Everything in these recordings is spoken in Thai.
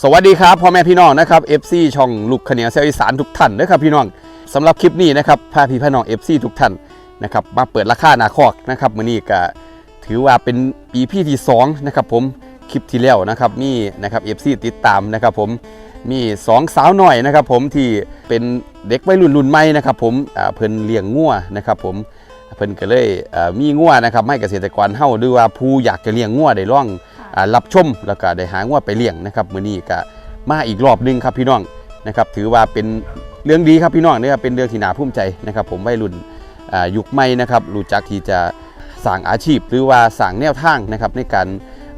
สวัสดีครับพ่อแม่พี่น้องนะครับ FC ช่องลูกขเหนียเซลอีสานทุกท่านนะครับพี่น้องสำหรับคลิปนี้นะครับพาพี่พี่น้อง FC ทุกท่านนะครับมาเปิดราคาหนาคอกนะครับมื้อนี้ก็ถือว่าเป็น EP ที่2นะครับผมคลิปที่แล้วนะครับมีนะครับ FC ติดตามนะครับผมมีสองสาวหน่อยนะครับผมที่เป็นเด็กวัยรุ่นรุ่นใหม่นะครับผมเพิ่นเลี้ยงงัวนะครับผมเพิ่นก็เลยมีงัวนะครับให้เกษตรกรเฮาด้วยว่าผู้อยากจะเลี้ยงงัวได้ลอง รับชมแล้วก็ได้หางว่าไปเลี้ยงนะครับมื้อนี้ก็มาอีกรอบหนึงครับพี่น้องนะครับถือว่าเป็นเรื่องดีครับพี่น้องเนี่ยเป็นเรื่องที่น่าภูมิใจนะครับ ผมวัยรุ่นอ่ายุคใหม่นะครับรู้จักที่จะสร้างอาชีพ หรือว่าสร้างแนวทางนะครับในการ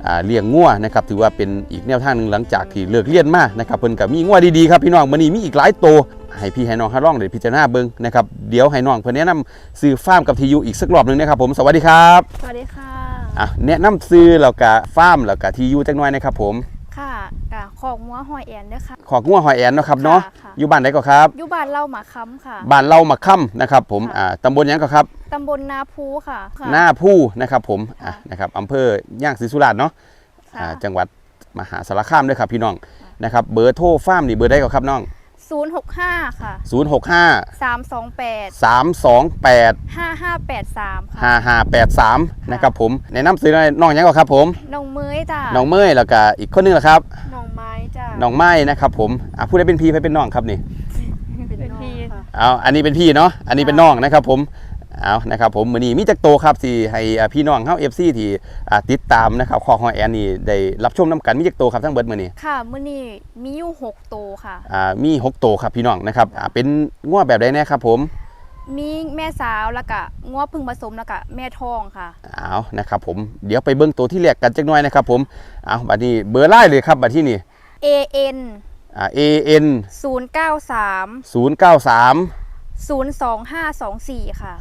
อ่าเลี้ยงงัวนะครับถือว่าเป็นอีกแนวทางหนึ่งหลังจากที่เลิกเรียนมานะครับเพิ่นก็มีงัวดีๆครับพี่น้องมื้อนี้มีอีกหลายตัวให้พี่ให้น้องฮาร้องได้พิจารณาเบิ่งนะครับเดี๋ยวให้น้องเพิ่นแนะนำซื้อฟาร์มกับทียูอีกสักรอบหนึงนะครับผมสวัสดีครับ สวัสดีค่ะ อะแนะนำซื้อแล้วก็ฟาร์มแล้วก็ทียูจักหน่อยนะครับผมค่ะกะขอกมัวหอยแอนด้วยค่ะ ขอกงัวหอยแอนเนาะครับเนาะค่ะค่ะ อยู่บ้านไหนก็ครับ อยู่บ้านเล่าหมาค้ำค่ะ บ้านเรามาค่ำนะครับผมค่ะอ่าตำบลหยังก็ครับ ตำบลนาภูค่ะค่ะ หน้าผู้นะครับผมอะค่ะ นะครับอำเภอย่างศรีสุราษฎร์เนาะค่ะอ่าจังหวัดมหาสารคามด้วยครับพี่น้องนะครับเบอร์โทรฟาร์มนี่เบอร์ได้ก็ครับน้อง ศูนย์หกห้าค่ะ 065สามสองแปด328ห้าห้าแปดสามค่ะ 5583นะครับผมแนะนำซื้อหน่อยน้องหยังก็ครับผมน้องเมยจ้ะน้องเมยแล้วก็อีกคนหนึงล่ะครับน้องไม้จ้ะน้องไม้นะครับผมอะผู้ใดเป็นพี่ใครเป็นน้องครับนี่เป็นพี่ค่ะเอาอันนี้เป็นพี่เนาะอันนี้เป็นน้องนะครับผม เอานะครับผมมือนี้มีจักโตครับที่ให้อ่าพี่น้องเฮา FC ที่อ่าติดตามนะครับคอฮอแอนนี่ได้รับชมน้ำกันมีจักโตครับทั้งเบิดมื้อนี้ค่ะมื้อนี้มีอยู่หกตัวค่ะอ่ามี6โตครับพี่น้องนะครับอ่าเป็นงัวแบบใดแน่ครับผมมีแม่สาวแล้วก็งัวพึ่งผสมแล้วก็แม่ทองค่ะเอานะครับผมเดี๋ยวไปเบิ่งตัวที่แรกกันจักหน่อยนะครับผมเอาบัดนี้เบอร์ไลน์เลยครับบัดที่นี่ A N อ่า AN ศูนย์เก้าสาม093 ศูนย์สองห้าสองสี่ค่ะ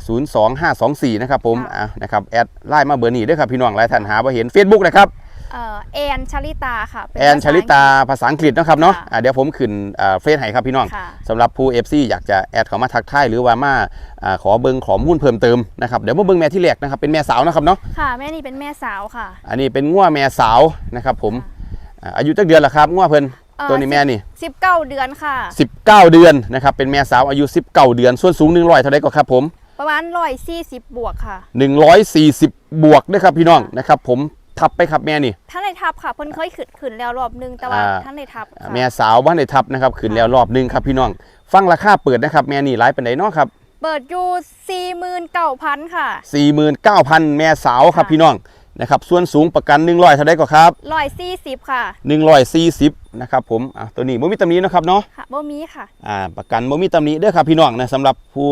02524 นะครับผมค่ะ อ่านะครับแอดไลน์มาเบอร์นี้ด้วยครับพี่น้องหลายท่านหาบ่เห็น Facebook นะครับ เอ่อแอนชลิตาค่ะเป็แอนภษชลิตาภาษาอังกฤษนะครับเนาะค่ะอ่าเดี๋ยวผมขึ้นอ่าเฟซให้ครับพี่น้องค่ะ สำหรับผู้ FC อยากจะแอดเข้ามาทักทายหรือว่ามาอ่าขอเบิ้งข้อมูลเพิ่มเติมนะครับเดี๋ยวมาเบิ้งแม่ที่แรกนะครับเป็นแม่สาวนะครับเนาะค่ะ แม่นี่เป็นแม่สาวค่ะ อันนี้เป็นง่วแม่สาวนะครับผมอ่าอายุจักเดือนละครับง่วเพิ่นเอ่อ ตัวนี้แม่นี่ สิบเก้าเดือนค่ะ19 เดือนนะครับเป็นแม่สาวอายุ 19 เดือน ส่วนสูง100เท่าไดก็ครับผม ประมาณร้อยสี่สิบบวกค่ะ 140 บวกนะครับพี่น้องนะครับผมทับไปครับแม่นี่ ท่านในทับค่ะเพิ่นเคยขึ้นขึ้นแล้วรอบนึงแต่ว่าอ่า ท่านในทับค่ะแม่สาวบ้านในทับนะครับขึ้นแล้วรอบหนึงครับพี่น้อง ฟังราคาเปิดนะครับแม่นี่หลายปานใดเนาะครับ เปิดอยู่สี่หมื่นเก้าพันค่ะ 49,000 แม่สาวครับค่ะพี่น้อง นะครับส่วนสูงประกัน100เท่าไดก็ครับร้อยสี่สิบค่ะ140นะครับผมอะตัวนี้บ่มีตำหนี้นาะครับเนาะค่ะบ่มีค่ะอ่าประกันบ่มีตำหนี้เด้อครับพี่น้องนะสำหรับผู้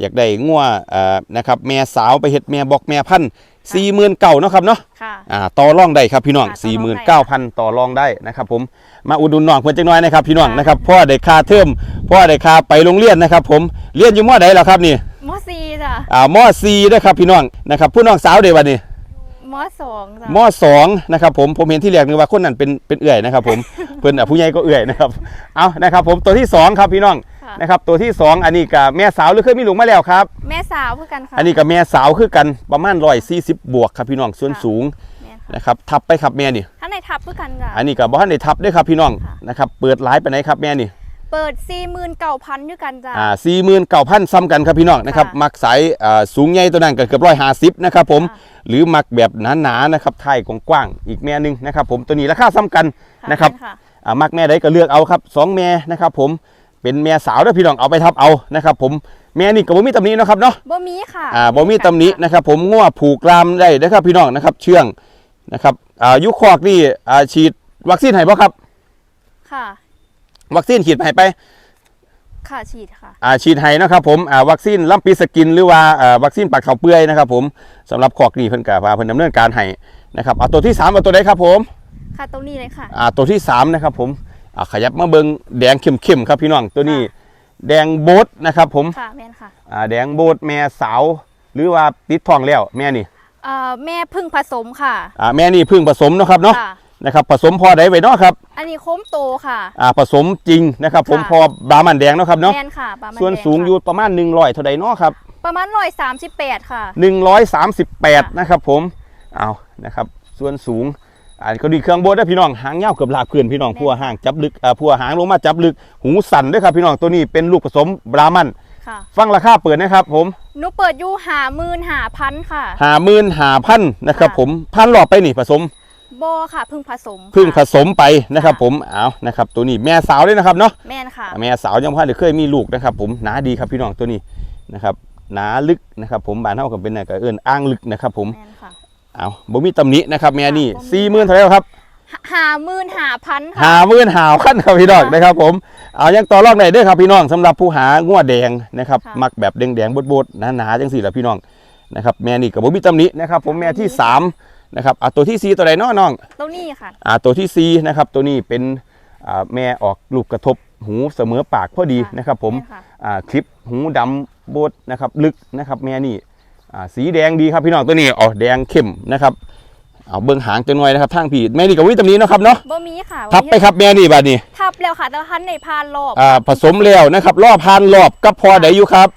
อยากได้งัวเอ่อนะครับแม่สาวไปเฮ็ดแม่บอกแม่พันธุ์49,000เนาะครับเนาะ ค่ะ อ่าต่อรองได้ครับพี่น้อง ค่ะต่อรองได้49,000 ต่อรองได้นะครับผมมาอุดหนุนน้องเพิ่นจักหน่อยนะครับพี่น้องค่ะ นะครับพ่อได้ค่าเทอมพ่อได้ค่าไปโรงเรียนนะครับผมเรียนอยู่มอใดแล้วครับนี่มซีจ้ะอ่ามอ4เด้อครับพี่น้องนะครับผู้น้องสาวเด้บัดนี้ มสองจ้ะมสองนะครับผมผมเห็นที่แรกนึกว่าคนนั้นเป็นเป็นเอื่อยนะครับผม เพิ่นอะผู้ใหญ่ก็เอื่อยนะครับเอานะครับผมตัวที่สองครับพี่น้องค่ะนะครับตัวที่สองอันนี้กับแม่สาวหรือเคยมีลูกมาแล้วครับ แม่สาวเพื่อกันค่ะอันนี้กับแม่สาวคือกันประมาณ140บวกครับพี่น้องส่วนค่ะสูงแม่ค่ะนะครับทับไปครับแม่นี่ท่านในทับเพื่อกันจ้ะอันนี้กับบ่ทันได้ทับด้วยครับพี่น้องค่ะ นะครับเปิดหลายไปไหนครับแม่นี่ เปิดสี่หมื่นเก้าพันด้วยกันจ้ะอ่า49,000ซ้ำกันครับพี่น้องนะครับค่ะมักสายอ่าสูงใหญ่ตัวนั้นก็เกือบ150นะครับผม ค่ะหรือมักแบบหนาๆนะครับไทยกว้างๆอีกแม่หนึงนะครับผมตัวนี้ราคาซ้ำกันนะครับค่ะ อ่ามักแม่ใดก็เลือกเอาครับสองแม่นะครับผมเป็นแม่สาวเด้อพี่น้องเอาไปทับเอานะครับผมแม่นี่ก็บ่มีตำหนิเนาะครับเนาะ บ่มีค่ะอ่าบ่มีตำหนินะครับผมง่วผูกรามได้นะครับพี่น้องนะครับเชื่องนะครับอ่ายุคคอกนี่อ่าฉีดวัคซีนให้บ่ครับ ค่ะ วัคซีนฉีดให้ไป ค่ะฉีดค่ะ อ่าฉีดให้นะครับผมอ่าวัคซีนลำปีสกินหรือว่าอ่าวัคซีนปากเขาเปื่อยนะครับผมสำหรับคอกนี่เพิ่นก็ว่าเพิ่นดำเนินการให้นะครับเอาตัวที่สามเอาตัวใดครับผม ค่ะตรงนี้เลยค่ะ อ่าตัวที่สามนะครับผมอ่าขยับมาเบิงแดงเข้มๆครับพี่น้องตัวนี้ ค่ะแดงโบดนะครับผมค่ะแม่นค่ะอ่าแดงโบดแม่สาว หรือว่าติดทองแล้วแม่นี่เอ่อแม่พึ่งผสมค่ะ อ่าแม่นี่เพึ่งผสมเนาะครับเนาะค่ะ นะครับผสมพอได้ไว้เนาะครับอันนี้โค้มโตค่ะ อ่าผสมจริงนะครับผมค่ะพอบามันแดงเนาะครับเนาะแม่นค่ะประมาณส่วนแดสูงค่ะอยู่ประมาณ100เท่าใดเนาะครับประมาณร้อยสามสิบแปดค่ะ 138 นะครับผมเอานะครับส่วนสูงอันก็ดีเครื่องโบดได้อพี่น้องหางยาวเกือบลากเพื่อนพี่น้องพัวหางจับลึกอ่าพัวหางลงมาจับลึกหูสั่นด้วยครับพี่น้องตัวนี้เป็นลูกผสมบรามันค่ะฟังราคาเปิดนะครับผมหนูเปิดอยู่หาหมื่นหาพันค่ะหาหมื่นหาพันนะครับค่ะผมพันหลอดไปนี่ผสม โบค่ะเพึ่งผสมเพึ่งผค่ะสมไปนะครับค่ะผมเอานะครับตัวนี้แม่สาวด้วยนะครับเนาะแม่นค่ะแม่สาวยังพ่ได้เคยมีลูกนะครับ ผมหนาดีครับพี่น้องตัวนี้นะครับหนาลึกนะครับ ผมบานเท่ากับเป็นอะไรก็เอิ้นอ้างลึกนะครับ ผมแม่นค่ะเอาบ่มีตำหนินะครับ แม่นี่ค่ะบ่มีสี่หมื่นเท่าไหร่ครับหาหมื่นหาพันหาค่ะหมื่นหาขั้นครับพี่น้องค่ะนะครับ ผมเอายังต่อรองได้เด้อครับพี่น้องสำหรับผู้หางวดแดงนะครับค่ะมักแบบแดงๆบดๆหนาๆจังสี่แหละพี่น้องนะครับแม่นี่กับบ่มีตำหนินะครับ ผมแม่ที่สาม นะครับอะตัวที่สี่ตัวใดเน้อน้องตัวนี้ค่ะอ่าตัวที่สี่นะครับตัวนี้เป็นอ่าแม่ออกลูกกระทบหูเสมอปากพอดีค่ะนะครับ ผมแม่นค่ะอ่าคลิปหูดำโบดนะครับลึกนะครับ แม่นี่อ่าสีแดงดีครับพี่น้องตัวนี้อ๋อแดงเข้มนะครับเอาเบื้องหางจังหน่อยนะครับทางผีแม่นี่กับวิตามินนาะครับเนาะบ่มีค่ะทับไปครับแม่นี่บาดนี้ทับแล้วค่ะแต่ว่าทันในพานรอบอ่าผสมแล้วนะครับรอบพันรอบกับพอได้อยู่ครับ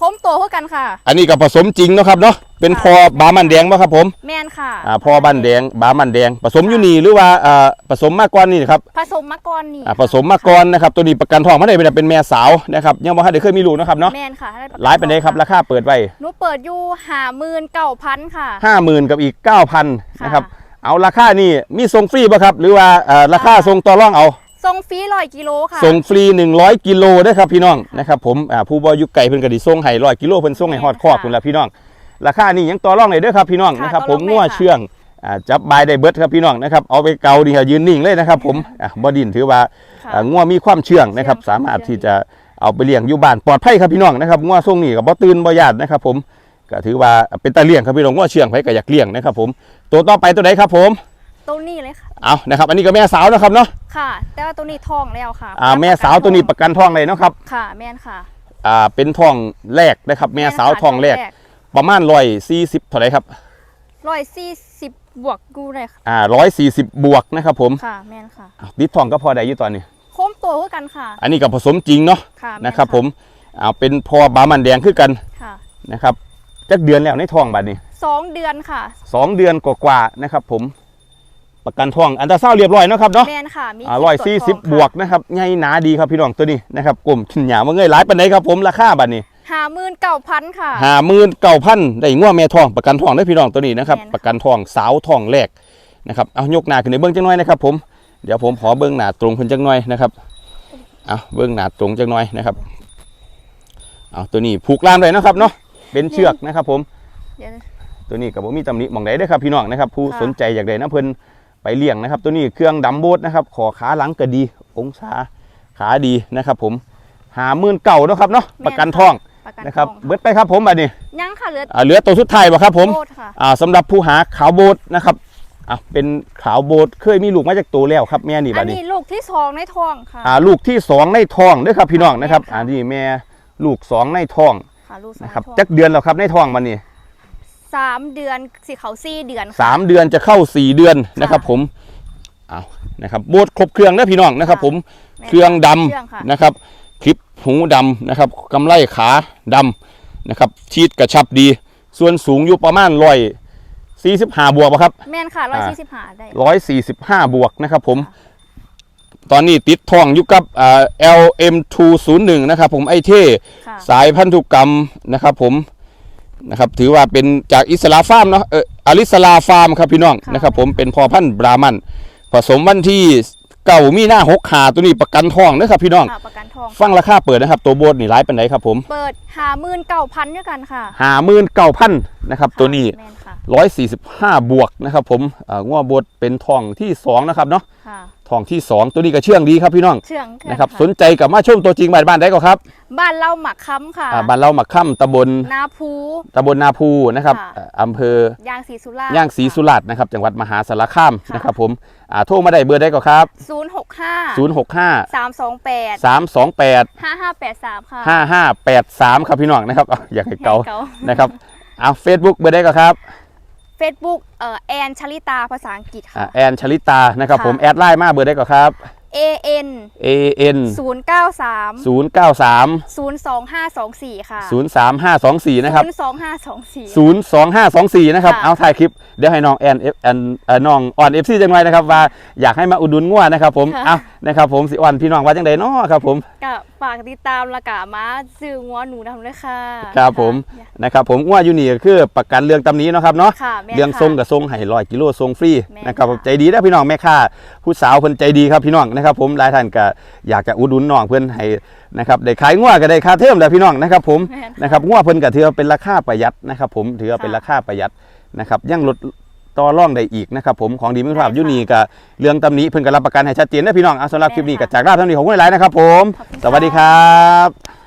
คมตัวเพื่อกันค่ะ อันนี้ก็ผสมจริงเนาะครับเนาะ เป็นพอบามันแดงป่ะครับผมแม่นค่ะอ่าพอบ้านแดงบามันแดง ผสมอยู่นี่หรือว่าอ่าผสมมากกว่านี่ครับผสมมาก่อนนี่อ่าผสมมาก่อนนะครับตัวนี้ประกันทองไม่ได้เป็นเป็นแม่สาวนะครับยังบ่ทันได้เคยมีลูกนะครับเนาะแม่นค่ะให้ประกัหลายเป็นไดครับราคาเปิดไว้ หนูเปิดอยู่หาหมื่นเก้าพันค่ะ ห้าหมื่นกับอีกเก้าพันค่ะนะครับ เอาราคานี่มีส่งฟรีป่ะครับ หรือว่าอ่าราคาอ่าส่งต่อรองเอา ทรงฟรีร้อยกิโลค่ะ ส่งฟรี 100 กิโลเด้อครับพี่น้องนะครับผมอ่าผู้บอยู่ไก่เพิ่นก็ไดิส่งให้ร้อยกิโลเพิ่นส่งให้ฮอดคอกค่ะพุ่นละพี่น้อง ราคานี่ยังต่อรองได้เด้อครับพี่น้องค่ะนะครับต่อผรอมงได้ งัวค่ะเชื่องอ่าจับบายได้เบิดครับพี่น้องนะครับเอาไปเกาดีค่ะยืนนิ่งเลยนะครับผมอะบ่ดินถือว่า ค่ะ อ่างัวมีความเชื่องนะครับ เชื่องสามารถเชื่องที่จะเอาไปเลี้ยงอยู่บ้านปลอดภัยครับพี่น้องนะครับงัวส่งนี่ก็บ่ตื่นบ่ยานนะครับ ผมก็ถือว่าเป็นตาเลี้ยงครับพี่น้องงัวเชื่องไผก็อยากเลี้ยงนะครับ ผมตัวต่อไปตัวไหนครับผมตัวนี้เลยค่ะ เอานะครับ อันนี้ก็แม่สาวนะครับเนาะค่ะ แต่ว่าตัวนี้ทองแล้วค่ะอ่าแม่สาวตัวนี้ประกันทองเลยเนาะครับค่ะ แม่นค่ะ อ่าเป็นทองแรกนะครับ แม่สาวค่ะทองแรก ประมาณร้อยสี่สิบเท่าไหรครับร้อยสี่สิบบวกกูเลยค่ะอ่าร้อยสี่สิบบวกนะครับผมค่ะแม่นค่ะอะดิดทองก็พอได้อยู่ตอนนี้โคมตัวเพื่อกันค่ะ อันนี้ก็ผสมจริงเนาะค่ะแนะครับ ผมเอาเป็นพอบามันแดงขึ้นกันค่ะนะครับจักเดือนแล้วในทองบัดนี้สองเดือนค่ะสองเดือนกว่าๆนะครับ ผมประกันทองอันตราเศร้าด์เรียบร้อยเนาะครับเนาะแม่นค่ะมีอ่าร้อยสี่สิบบวกนะครับใหญ่หนาดีครับพี่น้องตัวนี้นะครับกลมขึ้นหยามาเงยหลายปันไดครับผมราคาบัดนี้ หาหมื่นเก้าพันค่ะห้าหมื่นเก้าพันได้งัวแม่ทองประกันทองได้พี่น้องตัวนี้นะครับแม่นค่ะประกันทองสาวทองแรกนะครับเอายกหน้าขึ้นในเบื้องจังน้อยนะครับ ผมเดี๋ยวผมขอเบื้องหน้าตรงเพิ่นจังน้อยนะครับเอาเบื้องหน้าตรงจังน้อยนะครับเอาตัวนี้ผูกล่ามเลยนะครับเนาะเป็นเชือกนะครับ ผมเดี๋ยวตัวนี้กับผมมีตำหนิหมองใดเด้อครับพี่น้องนะครับ ผู้ค่ะสนใจอยากได้น้ำเพิ่นไปเลี้ยงนะครับ ตัวนี้เครื่องดำโบดนะครับขอขาหลังก็ดี องศาขาดีนะครับ ผมหาหมื่นเก่านาะครับเนาะประกันทอง ประกันนะครับทองเบิดไปครับผมบัดนี้ยังค่ะเหลืออ่าเหลือตัวสุดท้ายบ่ครับผมโทษค่ะอ่าสำหรับผู้หาขาวโบดนะครับอะเป็นขาวโบดเคยมีลูกมาจากตัวแล้วครับแม่นี่อับันดนี้นี้ลูกที่สองในทองค่ะ อ่าลูกที่สองในท้องเด้อครับพี่น้องนะครับแม่ค่ะอ่านี่แม่ลูกสองในท้องค่ะลูกสองนะครับในทองจักเดือนแล้วครับในท้องมันนี่ สามเดือนสิเขาสี่เดือนค่ะ สามเดือนจะเข้าสี่เดือนนะครับค่ะผมเอานะครับโบดครบเครื่องนะพี่น้องนะครับ ผม แม่เครื่องดำเครื่องค่ะ นะครับคลิป หูดำนะครับกำไลขาดำนะครับชีดกระชับดี ส่วนสูงอยู่ประมาณร้อยสี่สิบห้าบวกปะครับแม่นค่ะร้อยอ่าสี่สิบห้าได้ร้อยสี่สิบห้าบวกนะครับผมตอนนี้ติดทองอยู่กับอ่า LM201 นะครับผมไอเท่ค่ะสายพันธุกรรมนะครับผมนะครับถือว่าเป็นจากอิสลาฟาร์มเนาะเอออลิสลาฟาร์มครับพี่น้องค่ะนะครับผมเป็นพอพันธุ์บรามัน ผสมวันที่ เก่ามีหน้าหกขาตัวนี้ประกันทองนะครับพี่น้อง ค่ะประกันทอง ฟังราคาเปิดนะครับ ตัวโบสนี่ร้ายเป็นไหนครับผมเปิดหาหมื่นเก้าพันด้วยกันค่ะหาหมื่นเก้าพันนะครับตัวนี้แม่นค่ะร้อยสี่สิบห้าบวกนะครับผมอ่าง้อโบสเป็นทองที่สองนะครับเนาะค่ะ ทองที่สองตัวนี้ก็เชื่องดีครับพี่น้องเชื่องเชื่องนะครับค่ะสนใจกับมาชมตัวจริงบ้านบ้านได้ก็ครับ บ้านเราหมักค้ำค่ะอ่าบ้านเราหมักค่ำตำบลนาภูตำบลนาภูนะครับค่ะเอ่ออำเภอยางศรีสุราษฎร์ย่างศรีสุราษฎร์นะครับจังหวัดมหาสารคามค่ะนะครับผมอ่าโทรมาได้เบอร์ได้ก็ครับศูนย์หกห้า065สามสองแปด328ห้าห้าแปดสามค่ะ 5583 ครับพี่น้องนะครับเอาอยากให้เกาเกานะครับเอาเฟซบุ๊กเบอร์ได้ก็ครับ เฟซบุ๊กเอ่อแอนชลิตาภาษาอังกฤษอ่าค่ะ แอนชลิตานะครับค่ะ ผมแอดไลน์มาเบอร์ได้ก็ครับ A N A N ศูนย์เก้าสาม0 9 3ศูนย์สองห้าสองสี่ค่ะ0 3 5 2 4 นะครับศูนย์สองห้าสองสี่0 2 5 2 4 นะครับ ค่ะ เอาถ่ายคลิป เดี๋ยวให้น้องแอนเอฟแอนเอ่อน้องอ่อนเอฟซีจังไรนะครับว่าอยากให้มาอุดหนุนงัวนะครับผม เอานะครับผมสิอ่อนพี่น้องว่าจังไดเนาะครับผมก็ ฝากติดตามและกะมาซื้องัวหนูทำด้วยค่ะครับผมค่ะนะครับผมงัวอยู่นี่ก็คือประกันเรื่องตำหนี้เนาะครับเนาะค่ะแม่เรื่องค่ะทรงกับทรงให้ร้อยกิโลทรงฟรีแม่นะครับผมค่ะ ใจดีนะพี่น้องแม่ค้าผู้สาวเพิ่นใจดีครับพี่น้องนะครับ ผมหลายท่านก็อยากจะอุดหนุนน้องเพิ่นให้นะครับได้ขายงัวก็ได้ค่าเทอมแล้วพี่น้องนะครับ ผมแม่นนะครับงัวเพิ่นก็ถือว่าเป็นราคาประหยัดนะครับ ผมถือว่าเป็นค่ะราคาประหยัดนะครับยังลด ต่อร่องได้อีกนะครับผมของดีมีคุณภาพได้ค่ะอยูนี่ก็เรื่องตำหนี้เพิ่นก็รับประกันให้ชัดเจนนะพี่น้องเอาสำหรับคลิปนี้แม่ก็ค่ะจากลาเท่านี้ขอบคุณหลายๆนะครับผมขอบคุณสวัสดีค่ะครับ